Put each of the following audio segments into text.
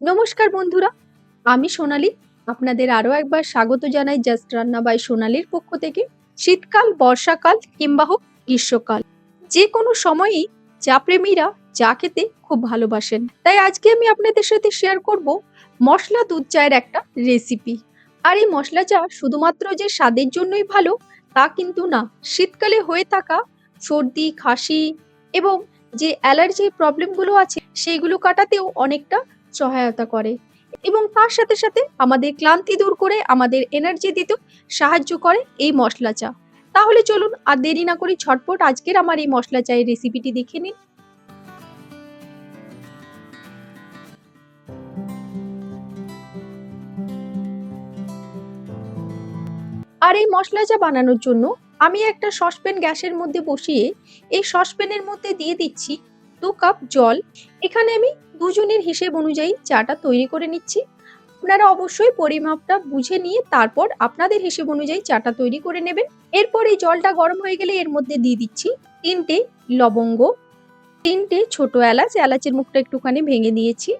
নমস্কার বন্ধুরা, আমি সোনালি। আপনাদের আরও একবার স্বাগত জানাই জাস্ট রান্না বাই সোনালির পক্ষ থেকে। শীতকাল, বর্ষাকাল কিংবা হোক গ্রীষ্মকাল, যে কোনো সময়ই চা প্রেমীরা চা খেতে খুব ভালোবাসেন। তাই আজকে আমি আপনাদের সাথে শেয়ার করব মশলা দুধ চায়ের একটা রেসিপি আর এই মশলা চা শুধুমাত্র যে স্বাদের জন্যই ভালো, তা কিন্তু না। শীতকালে হয়ে থাকা সর্দি, খাসি এবং যে অ্যালার্জির প্রবলেমগুলো আছে, সেইগুলো কাটাতেও অনেকটা সহায়তা করে এবং তার সাথে সাথে আমাদের ক্লান্তি দূর করে আমাদের এনার্জি দিতেও সাহায্য করে এই মশলা চা। তাহলে চলুন আর দেরি না করে ঝটপট আজকের আমার এই মশলা চায়ের রেসিপিটি দেখে নিন আর এই মশলা চা বানানোর জন্য আমি একটা সসপ্যান গ্যাসের মধ্যে বসিয়ে এই সসপ্যানের মধ্যে দিয়ে দিচ্ছি দু কাপ জল। এখানে আমি দুজনের হিসেব অনুযায়ী চাটা তৈরি করে নিচ্ছি। আপনারা অবশ্যই পরিমাপটা বুঝে নিয়ে তারপর আপনাদের হিসেব অনুযায়ী চাটা তৈরি করে নেবেন। এরপর এই জলটা গরম হয়ে গেলে এর মধ্যে দিয়ে দিচ্ছি তিনটে লবঙ্গ, তিনটে ছোট এলাচ। এলাচের মুখটা একটুখানি ভেঙে দিয়েছি।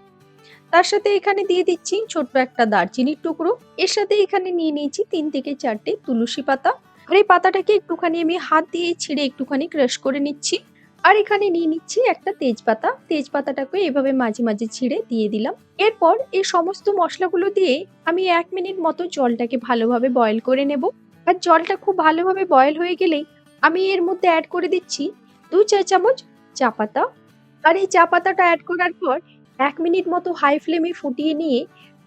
তার সাথে এখানে দিয়ে দিচ্ছি ছোট্ট একটা দারচিনির টুকরো। এর সাথে এখানে নিয়ে নিয়েছি তিন থেকে চারটে তুলসী পাতা। আর এই পাতাটাকে একটুখানি আমি হাত দিয়ে ছিঁড়ে একটুখানি ক্রাশ করে নিচ্ছি। আর এখানে নিয়ে নিচ্ছি একটা তেজপাতা। তেজপাতাটাকে এভাবে মাঝে মাঝে ছিঁড়ে দিয়ে দিলাম। এরপর এই সমস্ত মশলাগুলো দিয়ে আমি এক মিনিট মতো জলটাকে ভালোভাবে বয়েল করে নেব। আর জলটা খুব ভালোভাবে বয়েল হয়ে গেলেই আমি এর মধ্যে অ্যাড করে দিচ্ছি দু চা চামচ চা পাতা। আর এই চা পাতাটা অ্যাড করার পর এক মিনিট মতো হাই ফ্লেমে ফুটিয়ে নিয়ে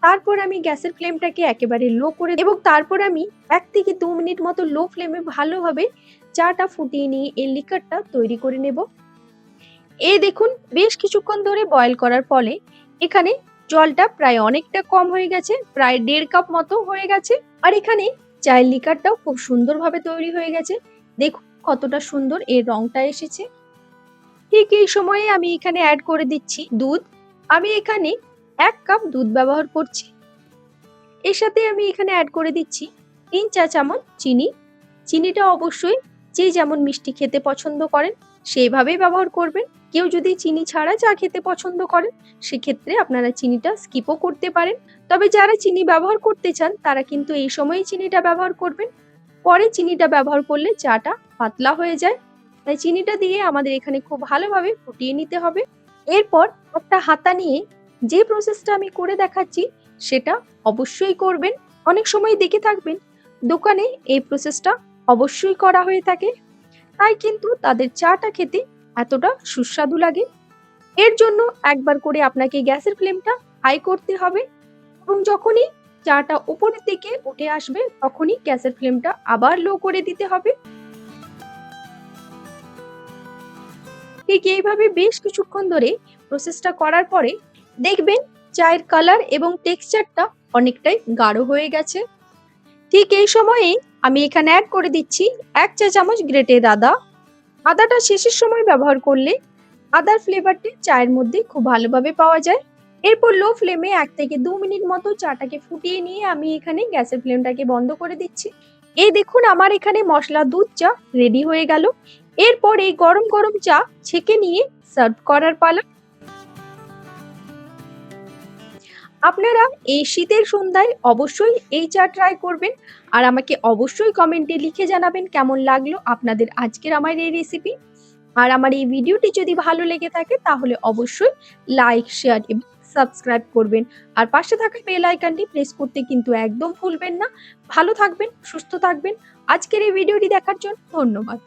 তারপর আমি গ্যাসের ফ্লেমটাকে একেবারে লো করে এবং তারপর আমি এক থেকে দু মিনিট মতো লো ফ্লেমে ভালোভাবে চাটা ফুটিয়ে নিয়ে এই লিকারটা তৈরি করে নেব। এ দেখুন, বেশ কিছুক্ষণ ধরে বয়েল করার ফলে এখানে জলটা প্রায় অনেকটা কম হয়ে গেছে, প্রায় দেড় কাপ মতো হয়ে গেছে। আর এখানে চায়ের লিকারটাও খুব সুন্দরভাবে তৈরি হয়ে গেছে। দেখুন কতটা সুন্দর এর রংটা এসেছে। ঠিক এই সময়ে আমি এখানে অ্যাড করে দিচ্ছি দুধ। আমি এখানে এক কাপ দুধ ব্যবহার করছি। এর সাথে আমি এখানে অ্যাড করে দিচ্ছি তিন চা চামচ চিনি। চিনিটা অবশ্যই যে যেমন মিষ্টি খেতে পছন্দ করেন, সেইভাবেই ব্যবহার করবেন। কেউ যদি চিনি ছাড়া চা খেতে পছন্দ করেন, সেক্ষেত্রে আপনারা চিনিটা স্কিপও করতে পারেন। তবে যারা চিনি ব্যবহার করতে চান, তারা কিন্তু এই সময়ে চিনিটা ব্যবহার করবেন। পরে চিনিটা ব্যবহার করলে চাটা পাতলা হয়ে যায়। তাই চিনিটা দিয়ে আমাদের এখানে খুব ভালোভাবে ফুটিয়ে নিতে হবে। এরপর একটা হাতা নিয়ে যে প্রসেসটা আমি করে দেখাচ্ছি, সেটা অবশ্যই করবেন। অনেক সময় দেখে থাকবেন, দোকানে এই প্রসেসটা অবশ্যই করা হয়ে থাকে। তাই কিন্তু তাদের চাটা খেতে এতটা সুস্বাদু লাগে। এর জন্য একবার করে আপনাকে গ্যাসের ফ্লেমটা হাই করতে হবে এবং যখনই চাটা উপরের দিকে উঠে আসবে, তখনই গ্যাসের ফ্লেমটা আবার লো করে দিতে হবে। ঠিক এইভাবে বেশ কিছুক্ষণ ধরে প্রসেসটা করার পরে দেখবেন চায়ের কালার এবং টেক্সচারটা অনেকটাই গাঢ় হয়ে গেছে। ঠিক এই সময়ে আমি এখানে অ্যাড করে দিচ্ছি এক চা চামচ গ্রেটেড আদা। আদাটা শেষের সময় ব্যবহার করলে আদার ফ্লেভারটি চায়ের মধ্যে খুব ভালোভাবে পাওয়া যায়। এরপর লো ফ্লেমে এক থেকে দু মিনিট মতো চাটাকে ফুটিয়ে নিয়ে আমি এখানে গ্যাসের ফ্লেমটাকে বন্ধ করে দিচ্ছি। এই দেখুন আমার এখানে মশলা দুধ চা রেডি হয়ে গেল। এরপর এই গরম গরম চা ছেঁকে নিয়ে সার্ভ করার পালা আপনারা এই শীতের সন্ধ্যায় অবশ্যই এই চা ট্রাই করবেন। আর আমাকে অবশ্যই কমেন্টে লিখে জানাবেন কেমন লাগল আপনাদের আজকের আমার এই রেসিপি আর আমার এই ভিডিওটি যদি ভালো লেগে থাকে, তাহলে অবশ্যই লাইক শেয়ার এবং সাবস্ক্রাইব করবেন। আর পাশে থাকা বেল আইকনটি প্রেস করতে কিন্তু একদম ভুলবেন না। ভালো থাকবেন, সুস্থ থাকবেন। আজকের এই ভিডিওটি দেখার জন্য ধন্যবাদ।